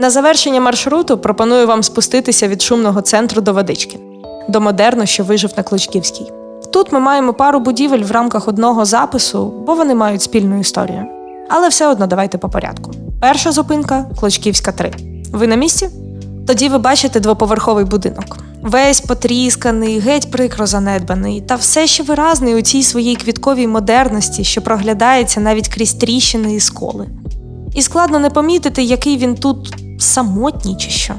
На завершення маршруту пропоную вам спуститися від шумного центру до водички, до модерну, що вижив на Клочківській. Тут ми маємо пару будівель в рамках одного запису, бо вони мають спільну історію. Але все одно давайте по порядку. Перша зупинка Клочківська 3. Ви на місці? Тоді ви бачите двоповерховий будинок. Весь потрісканий, геть прикро занедбаний, та все ще виразний у цій своїй квітковій модерності, що проглядається навіть крізь тріщини і сколи. І складно не помітити, який він тут самотній чи що.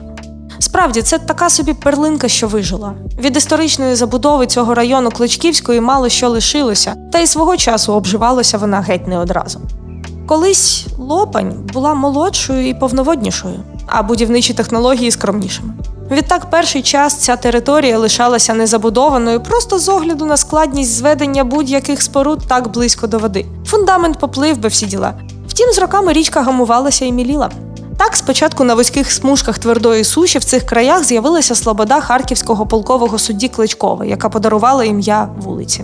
Справді, це така собі перлинка, що вижила. Від історичної забудови цього району Кличківської мало що лишилося, та й свого часу обживалося вона геть не одразу. Колись Лопань була молодшою і повноводнішою, а будівничі технології скромнішими. Відтак, перший час ця територія лишалася незабудованою просто з огляду на складність зведення будь-яких споруд так близько до води. Фундамент поплив би всі діла. Втім, з роками річка гамувалася і міліла. Так, спочатку на вузьких смужках твердої суші в цих краях з'явилася слобода харківського полкового судді Кличкова, яка подарувала ім'я вулиці.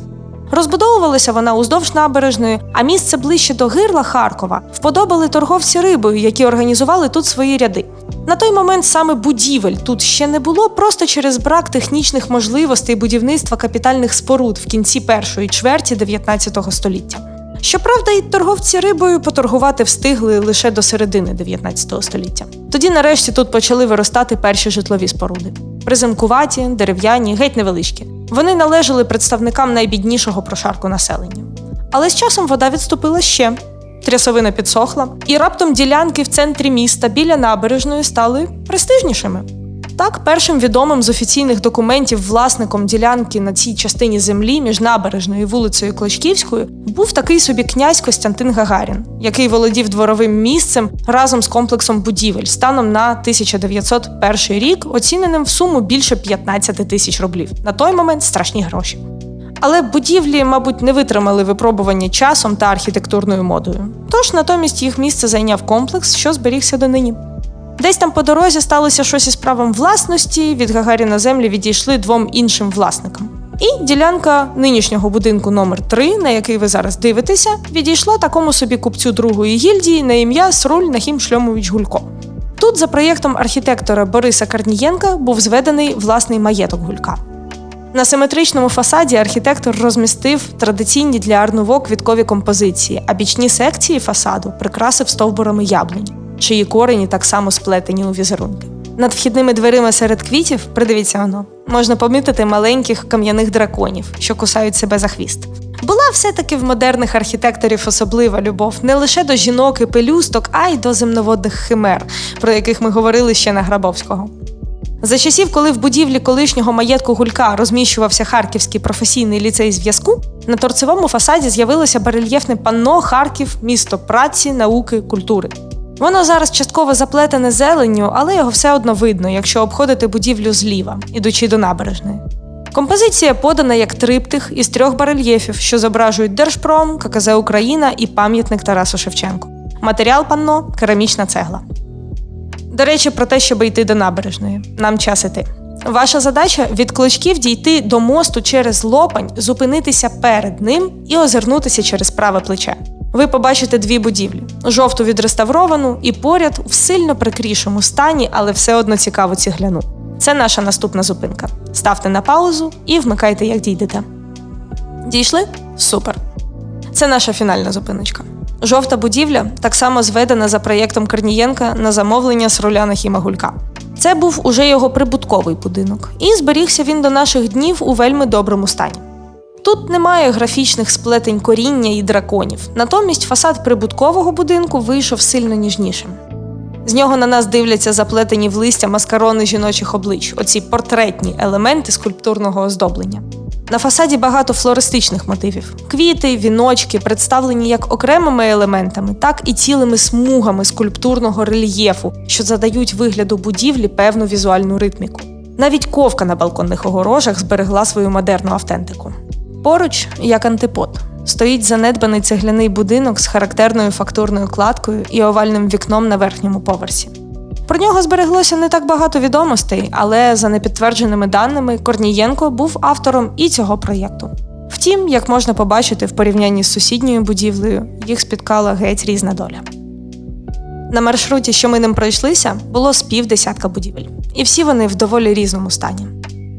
Розбудовувалася вона уздовж набережної, а місце ближче до гирла Харкова вподобали торговці рибою, які організували тут свої ряди. На той момент саме будівель тут ще не було просто через брак технічних можливостей будівництва капітальних споруд в кінці першої чверті 19 століття. Щоправда, і торговці рибою поторгувати встигли лише до середини 19 століття. Тоді, нарешті, тут почали виростати перші житлові споруди. Приземкуваті, дерев'яні, геть невеличкі. Вони належали представникам найбіднішого прошарку населення. Але з часом вода відступила ще. Трясовина підсохла, і раптом ділянки в центрі міста біля набережної стали престижнішими. Так, першим відомим з офіційних документів власником ділянки на цій частині землі між набережною вулицею Клочківською був такий собі князь Костянтин Гагарін, який володів дворовим місцем разом з комплексом будівель станом на 1901 рік, оціненим в суму більше 15 тисяч рублів. На той момент страшні гроші. Але будівлі, мабуть, не витримали випробування часом та архітектурною модою. Тож натомість їх місце зайняв комплекс, що зберігся донині. Десь там по дорозі сталося щось із правом власності. Від Гагаріна землі відійшли двом іншим власникам. І ділянка нинішнього будинку номер 3 на який ви зараз дивитеся, відійшла такому собі купцю другої гільдії на ім'я Сруль Нахім Шльомович Гулько. Тут, за проєктом архітектора Бориса Карнієнка, був зведений власний маєток Гулька. На симетричному фасаді архітектор розмістив традиційні для арнуво квіткові композиції, а бічні секції фасаду прикрасив стовбурами яблунь, чиї корені так само сплетені у візерунки. Над вхідними дверима серед квітів, придивіться воно, можна помітити маленьких кам'яних драконів, що кусають себе за хвіст. Була все-таки в модерних архітекторів особлива любов не лише до жінок і пелюсток, а й до земноводних химер, про яких ми говорили ще на Грабовського. За часів, коли в будівлі колишнього маєтку гулька розміщувався Харківський професійний ліцей зв'язку, на торцевому фасаді з'явилося барельєфне панно Харків, місто праці, науки, культури. Воно зараз частково заплетене зеленню, але його все одно видно, якщо обходити будівлю зліва, ідучи до набережної. Композиція подана як триптих із трьох барельєфів, що зображують Держпром, ККЗ Україна і пам'ятник Тарасу Шевченку. Матеріал панно керамічна цегла. До речі, про те, щоб йти до набережної. Нам час іти. Ваша задача від клочків дійти до мосту через лопань, зупинитися перед ним і озирнутися через праве плече. Ви побачите дві будівлі: жовту відреставровану і поряд в сильно прикрішому стані, але все одно цікаву цегляну. Це наша наступна зупинка. Ставте на паузу і вмикайте, як дійдете. Дійшли? Супер. Це наша фінальна зупиночка. Жовта будівля так само зведена за проєктом Корнієнка на замовлення з руля Нахіма Гулька. Це був уже його прибутковий будинок, і зберігся він до наших днів у вельми доброму стані. Тут немає графічних сплетень коріння і драконів, натомість фасад прибуткового будинку вийшов сильно ніжнішим. З нього на нас дивляться заплетені в листя маскарони жіночих облич, оці портретні елементи скульптурного оздоблення. На фасаді багато флористичних мотивів: квіти, віночки, представлені як окремими елементами, так і цілими смугами скульптурного рельєфу, що задають вигляду будівлі певну візуальну ритміку. Навіть ковка на балконних огорожах зберегла свою модерну автентику. Поруч, як антипод, стоїть занедбаний цегляний будинок з характерною фактурною кладкою і овальним вікном на верхньому поверсі. Про нього збереглося не так багато відомостей, але за непідтвердженими даними Корнієнко був автором і цього проєкту. Втім, як можна побачити в порівнянні з сусідньою будівлею, їх спіткала геть різна доля. На маршруті, що ми ним пройшлися, було з півдесятка будівель, і всі вони в доволі різному стані.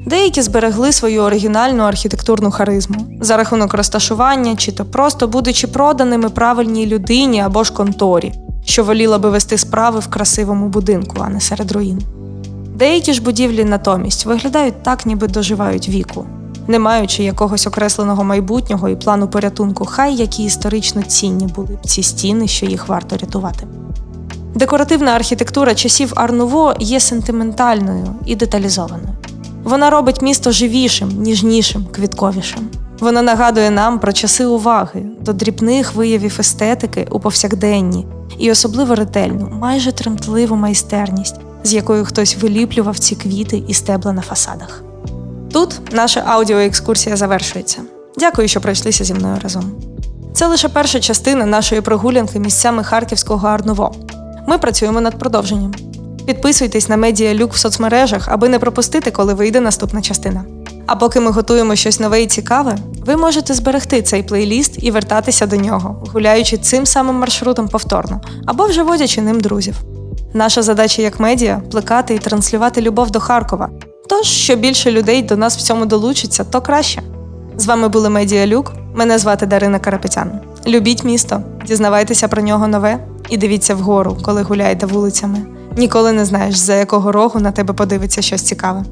Деякі зберегли свою оригінальну архітектурну харизму за рахунок розташування, чи то просто будучи проданими правильній людині або ж конторі, що воліла би вести справи в красивому будинку, а не серед руїн. Деякі ж будівлі натомість виглядають так, ніби доживають віку, не маючи якогось окресленого майбутнього і плану порятунку, хай які історично цінні були б ці стіни, що їх варто рятувати. Декоративна архітектура часів Арнуво є сентиментальною і деталізованою. Вона робить місто живішим, ніжнішим, квітковішим. Вона нагадує нам про часи уваги до дрібних виявів естетики у повсякденні і особливо ретельну, майже тремтливу майстерність, з якою хтось виліплював ці квіти і стебла на фасадах. Тут наша аудіоекскурсія завершується. Дякую, що пройшлися зі мною разом. Це лише перша частина нашої прогулянки місцями Харківського Арнуво. Ми працюємо над продовженням. Підписуйтесь на медіа Люк в соцмережах, аби не пропустити, коли вийде наступна частина. А поки ми готуємо щось нове і цікаве, ви можете зберегти цей плейліст і вертатися до нього, гуляючи цим самим маршрутом повторно або вже водячи ним друзів. Наша задача як медіа плекати і транслювати любов до Харкова. Тож, що більше людей до нас в цьому долучиться, то краще. З вами були Медіа Люк. Мене звати Дарина Карапетян. Любіть місто, дізнавайтеся про нього нове і дивіться вгору, коли гуляєте вулицями. Ніколи не знаєш, за якого рогу на тебе подивиться щось цікаве.